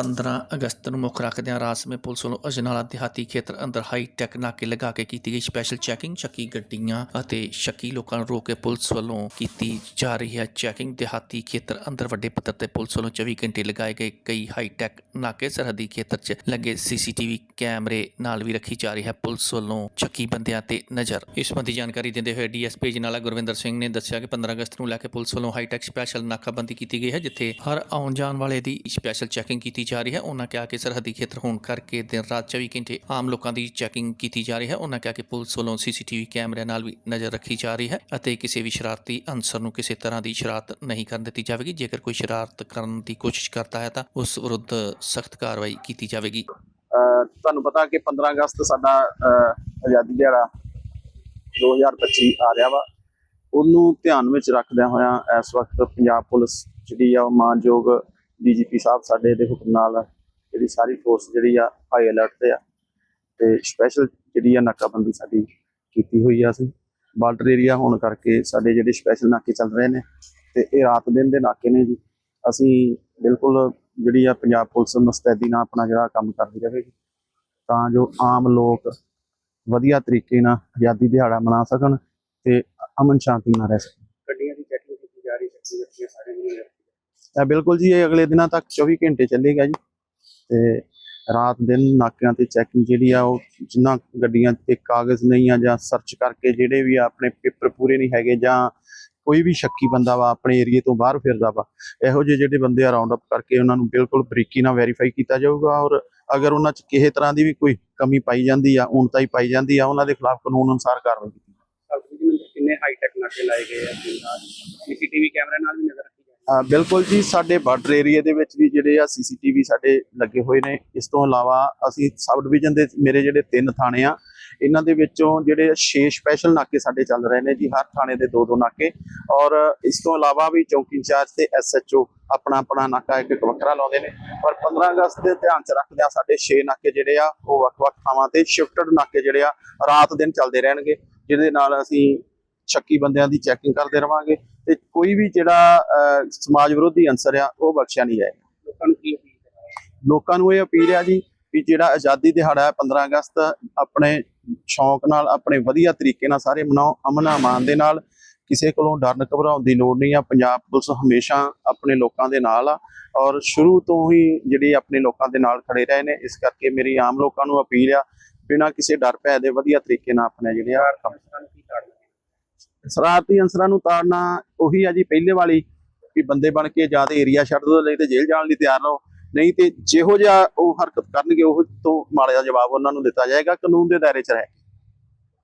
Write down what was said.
15 ਅਗਸਤ ਨੂੰ ਮੁੱਖ ਰੱਖਦਿਆਂ ਰਾਸਮੇ ਪੁਲਿਸ ਵੱਲੋਂ ਅਜਨਾਲਾ ਦਿਹਾਤੀ ਖੇਤਰ ਅੰਦਰ ਹਾਈ ਟੈਕ ਨਾਕੇ ਲਗਾ ਕੇ ਕੀਤੀ ਗਈ ਸਪੈਸ਼ਲ ਚੈਕਿੰਗ ਸ਼ੱਕੀ ਗੱਡੀਆਂ ਅਤੇ ਸ਼ੱਕੀ ਲੋਕਾਂ ਨੂੰ ਰੋਕ ਕੇ ਪੁਲਿਸ ਵੱਲੋਂ ਕੀਤੀ ਜਾ ਰਹੀ ਹੈ ਚੈਕਿੰਗ ਦਿਹਾਤੀ ਖੇਤਰ ਅੰਦਰ ਵੱਡੇ ਪੱਧਰ ਤੇ ਪੁਲਿਸ ਵੱਲੋਂ 24 ਘੰਟੇ ਲਗਾਏ ਗਏ ਕਈ ਹਾਈ ਟੈਕ ਨਾਕੇ ਸਰਹੱਦੀ ਖੇਤਰ 'ਚ ਲੱਗੇ ਸੀਸੀਟੀਵੀ ਕੈਮਰੇ ਨਾਲ ਵੀ ਰੱਖੀ ਜਾ ਰਹੀ ਹੈ। ਪੁਲਿਸ ਵੱਲੋਂ ਚੱਕੀ ਬੰਦਿਆਂ ਤੇ ਨਜ਼ਰ। ਇਸ ਸੰਬੰਧੀ ਜਾਣਕਾਰੀ ਦਿੰਦੇ ਹੋਏ ਡੀਐਸਪੀ ਜਨਾਲਾ ਗੁਰਵਿੰਦਰ ਸਿੰਘ ਨੇ ਦੱਸਿਆ ਕਿ 15 ਅਗਸਤ ਨੂੰ ਲੈ ਕੇ ਪੁਲਿਸ ਵੱਲੋਂ ਹਾਈ ਟੈਕ ਸਪੈਸ਼ਲ ਨਾਕਾਬੰਦੀ ਕੀਤੀ ਗਈ ਹੈ, ਜਿੱਥੇ ਹਰ ਆਉਣ ਜਾਣ ਵਾਲੇ ਦੀ ਸਪੈਸ਼ਲ ਚੈਕਿੰਗ ਕੀਤੀ ਜਾ ਰਹੀ ਹੈ। ਉਹਨਾਂ ਕਿਹਾ ਕਿ ਸਰਹੱਦੀ ਖੇਤਰ ਹੋਣ ਕਰਕੇ ਦਿਨ ਰਾਤ 24 ਘੰਟੇ ਆਮ ਲੋਕਾਂ ਦੀ ਚੈਕਿੰਗ ਕੀਤੀ ਜਾ ਰਹੀ ਹੈ। ਉਹਨਾਂ ਕਿਹਾ ਕਿ ਪੁਲਿਸ ਵੱਲੋਂ ਸੀਸੀਟੀਵੀ ਕੈਮਰਿਆਂ ਨਾਲ ਵੀ ਨਜ਼ਰ ਰੱਖੀ ਜਾ ਰਹੀ ਹੈ ਅਤੇ ਕਿਸੇ ਵੀ ਸ਼ਰਾਰਤੀ ਅਨਸਰ ਨੂੰ ਕਿਸੇ ਤਰ੍ਹਾਂ ਦੀ ਸ਼ਰਾਰਤ ਨਹੀਂ ਕਰਨ ਦਿੱਤੀ ਜਾਵੇਗੀ। ਜੇਕਰ ਕੋਈ ਸ਼ਰਾਰਤ ਕਰਨ ਦੀ ਕੋਸ਼ਿਸ਼ ਕਰਦਾ ਹੈ ਤਾਂ ਉਸ ਵਿਰੁੱਧ ਸਖਤ ਕਾਰਵਾਈ ਕੀਤੀ ਜਾਵੇਗੀ। ਤੁਹਾਨੂੰ ਪਤਾ ਕਿ 15 ਅਗਸਤ ਸਾਡਾ ਅਹ, ਆਜ਼ਾਦੀ ਦਿਹਾੜਾ 2025 ਆ ਰਿਹਾ ਵਾ। ਉਹਨੂੰ ਧਿਆਨ ਵਿੱਚ ਰੱਖਦਿਆਂ ਹੋਇਆਂ ਇਸ ਵਕਤ ਪੰਜਾਬ ਪੁਲਿਸ ਜਿਹੜੀ ਆ ਮਾਨਯੋਗ ਡੀਜੀਪੀ ਸਾਹਿਬ ਸਾਡੇ ਦੇ ਹੁਕਮ ਨਾਲ ਜਿਹੜੀ ਸਾਰੀ ਫੋਰਸ ਜਿਹੜੀ ਆ ਹਾਈ ਅਲਰਟ ਤੇ ਆ। ਤੇ ਸਪੈਸ਼ਲ ਜਿਹੜੀ ਆ ਨਾਕਾਬੰਦੀ ਸਾਡੀ ਕੀਤੀ ਹੋਈ ਆ ਅਸੀਂ। ਬਾਰਡਰ ਏਰੀਆ ਹੋਣ ਕਰਕੇ ਸਾਡੇ ਜਿਹੜੇ ਸਪੈਸ਼ਲ ਨਾਕੇ ਚੱਲ ਰਹੇ ਨੇ ਤੇ ਇਹ ਰਾਤ ਦਿਨ ਦੇ ਨਾਕੇ ਨੇ ਜੀ। ਅਸੀਂ ਬਿਲਕੁਲ ਜਿਹੜੀ ਆ ਪੰਜਾਬ ਪੁਲਿਸ ਮੁਸਤੈਦੀ ਨਾਲ ਆਪਣਾ ਜਿਹੜਾ ਕੰਮ ਕਰਦੀ ਰਹੇਗੀ ਤਾਂ ਜੋ ਆਮ ਲੋਕ ਵਧੀਆ ਤਰੀਕੇ ਨਾਲ ਆਜ਼ਾਦੀ ਦਿਹਾੜਾ ਮਨਾ ਸਕਣ ਤੇ ਅਮਨ ਸ਼ਾਂਤੀ ਨਾਲ ਰਹਿ ਸਕਣ ਗੱਡੀਆਂ ਦੀ ਚੈਕਿੰਗ ਕੀਤੀ ਜਾ ਰਹੀ ਹੈ ਗੱਡੀਆਂ ਸਾਰੇ ਨੂੰ ਇਹ ਬਿਲਕੁਲ ਜੀ, ਇਹ ਅਗਲੇ ਦਿਨਾਂ ਤੱਕ 24 ਘੰਟੇ ਚੱਲੇਗਾ ਜੀ ਤੇ ਰਾਤ ਦਿਨ ਨਾਕਿਆਂ ਤੇ ਚੈਕਿੰਗ ਜਿਹੜੀ ਆ, ਉਹ ਜਿੰਨਾ ਗੱਡੀਆਂ ਤੇ ਕਾਗਜ਼ ਨਹੀਂ ਆ ਜਾਂ ਸਰਚ ਕਰਕੇ ਜਿਹੜੇ ਵੀ ਆਪਣੇ ਪੇਪਰ ਪੂਰੇ ਨਹੀਂ ਹੈਗੇ ਜਾਂ ਕੋਈ ਵੀ ਸ਼ੱਕੀ ਬੰਦਾ ਵਾ, ਆਪਣੇ ਏਰੀਏ ਤੋਂ ਬਾਹਰ ਫਿਰਦਾ ਵਾ, ਇਹੋ ਜਿਹੇ ਜਿਹੜੇ ਬੰਦੇ ਆ ਰਾਉਂਡ ਅਪ ਕਰਕੇ ਉਹਨਾਂ ਨੂੰ ਬਿਲਕੁਲ ਬਰੀਕੀ ਨਾਲ ਵੈਰੀਫਾਈ ਕੀਤਾ ਜਾਊਗਾ ਔਰ ਅਗਰ ਉਹਨਾਂ 'ਚ ਕਿਸੇ ਤਰ੍ਹਾਂ ਦੀ ਵੀ ਕੋਈ ਕਮੀ ਪਾਈ ਜਾਂਦੀ ਆ ਊਣਤਾਈ ਪਾਈ ਜਾਂਦੀ ਆ, ਉਹਨਾਂ ਦੇ ਖਿਲਾਫ ਕਾਨੂੰਨ ਅਨੁਸਾਰ ਕਾਰਵਾਈ ਕੀਤੀ ਜਾਊਗੀ। ਕਿੰਨੇ ਹਾਈ ਟੈਕ ਨਾਕੇ ਲਾਏ ਗਏ ਆ ਸੀਸੀਟੀਵੀ ਕੈਮਰੇ ਨਾਲ ਵੀ ਨਜ਼ਰ ਬਿਲਕੁਲ ਜੀ, ਸਾਡੇ ਬਾਰਡਰ ਏਰੀਆ ਦੇ ਵਿੱਚ ਵੀ ਜਿਹੜੇ ਆ ਸੀਸੀਟੀਵੀ ਸਾਡੇ ਲੱਗੇ ਹੋਏ ਨੇ। ਇਸ ਤੋਂ ਇਲਾਵਾ ਅਸੀਂ ਸਬ ਡਿਵੀਜ਼ਨ ਦੇ ਮੇਰੇ ਜਿਹੜੇ ਤਿੰਨ ਥਾਣੇ ਆ, ਇਹਨਾਂ ਦੇ ਵਿੱਚੋਂ ਜਿਹੜੇ 6 ਸਪੈਸ਼ਲ ਨਾਕੇ ਸਾਡੇ ਚੱਲ ਰਹੇ ਨੇ ਜੀ, ਹਰ ਥਾਣੇ ਦੇ ਦੋ ਦੋ ਨਾਕੇ। ਔਰ ਇਸ ਤੋਂ ਇਲਾਵਾ ਵੀ ਚੌਕੀ ਇੰਚਾਰਜ ਤੇ ਐਸਐਚਓ ਆਪਣਾ ਆਪਣਾ ਨਾਕਾ ਇੱਕ ਇੱਕ ਵੱਖਰਾ ਲਾਉਂਦੇ ਨੇ। ਪਰ 15 ਅਗਸਤ ਦੇ ਧਿਆਨ ਚ ਰੱਖਦਿਆਂ ਸਾਡੇ 6 ਨਾਕੇ ਜਿਹੜੇ ਆ, ਉਹ ਵੱਖ-ਵੱਖ ਥਾਵਾਂ ਤੇ ਸ਼ਿਫਟਡ ਨਾਕੇ ਜਿਹੜੇ ਆ, ਰਾਤ ਦਿਨ ਚੱਲਦੇ ਰਹਿਣਗੇ। ਜਿਹਦੇ ਨਾਲ ਅਸੀਂ ਸ਼ੱਕੀ ਬੰਦਿਆਂ ਦੀ ਚੈਕਿੰਗ ਕਰਦੇ ਰਵਾਂਗੇ ਤੇ ਕੋਈ ਵੀ ਜਿਹੜਾ ਸਮਾਜ ਵਿਰੋਧੀ ਅੰਸਰ ਆ ਉਹ ਬਖਸ਼ਿਆ ਨਹੀਂ ਜਾਏਗਾ। ਲੋਕਾਂ ਨੂੰ ਕੀ ਅਪੀਲ ਕਰਾਂਗੇ ਲੋਕਾਂ ਨੂੰ ਇਹ ਅਪੀਲ ਆ ਜੀ ਵੀ ਜਿਹੜਾ ਆਜ਼ਾਦੀ ਦਿਹਾੜਾ ਹੈ 15 ਅਗਸਤ ਆਪਣੇ ਸ਼ੌਂਕ ਨਾਲ ਆਪਣੇ ਵਧੀਆ ਤਰੀਕੇ ਨਾਲ ਸਾਰੇ ਮਨਾਓ ਅਮਨ ਅਮਾਨ ਦੇ ਨਾਲ। ਕਿਸੇ ਕੋਲੋਂ ਡਰਨ ਘਬਰਾਉਣ ਦੀ ਲੋੜ ਨਹੀਂ ਆ ਪੰਜਾਬ ਪੁਲਿਸ ਹਮੇਸ਼ਾ ਆਪਣੇ ਲੋਕਾਂ ਦੇ ਨਾਲ ਆ ਔਰ ਸ਼ੁਰੂ ਤੋਂ ਹੀ ਜਿਹੜੀ ਆਪਣੇ ਲੋਕਾਂ ਦੇ ਨਾਲ ਖੜੇ ਰਹੇ ਨੇ ਇਸ ਕਰਕੇ ਮੇਰੀ ਆਮ ਲੋਕਾਂ ਨੂੰ ਅਪੀਲ ਆ ਬਿਨਾਂ ਕਿਸੇ ਡਰ ਭੈ ਦੇ ਵਧੀਆ ਤਰੀਕੇ ਨਾਲ ਆਪਣੇ ਜਿਹੜੇ ਆ ਕੰਮ ਅਫਸਰਾਂ ਨੂੰ ਕੀ ਕਾਰਵਾਈ ਸ਼ਰਾਰਤੀ ਅੰਸਰਾਂ ਨੂੰ ਤਾੜਨਾ ਉਹੀ ਆ ਜੀ, ਪਹਿਲੇ ਵਾਲੀ ਵੀ ਬੰਦੇ ਬਣ ਕੇ ਜਾਂ ਤੇ ਏਰੀਆ ਛੱਡ ਦੋ, ਨਹੀਂ ਤੇ ਜੇਲ੍ਹ ਜਾਣ ਲਈ ਤਿਆਰ ਰਹੋ। ਨਹੀਂ ਤੇ ਜਿਹੋ ਜਿਹਾ ਉਹ ਹਰਕਤ ਕਰਨਗੇ, ਉਹ ਤੋਂ ਮਾੜਾ ਜਿਹਾ ਜਵਾਬ ਉਹਨਾਂ ਨੂੰ ਦਿੱਤਾ ਜਾਏਗਾ, ਕਾਨੂੰਨ ਦੇ ਦਾਇਰੇ 'ਚ ਰਹਿ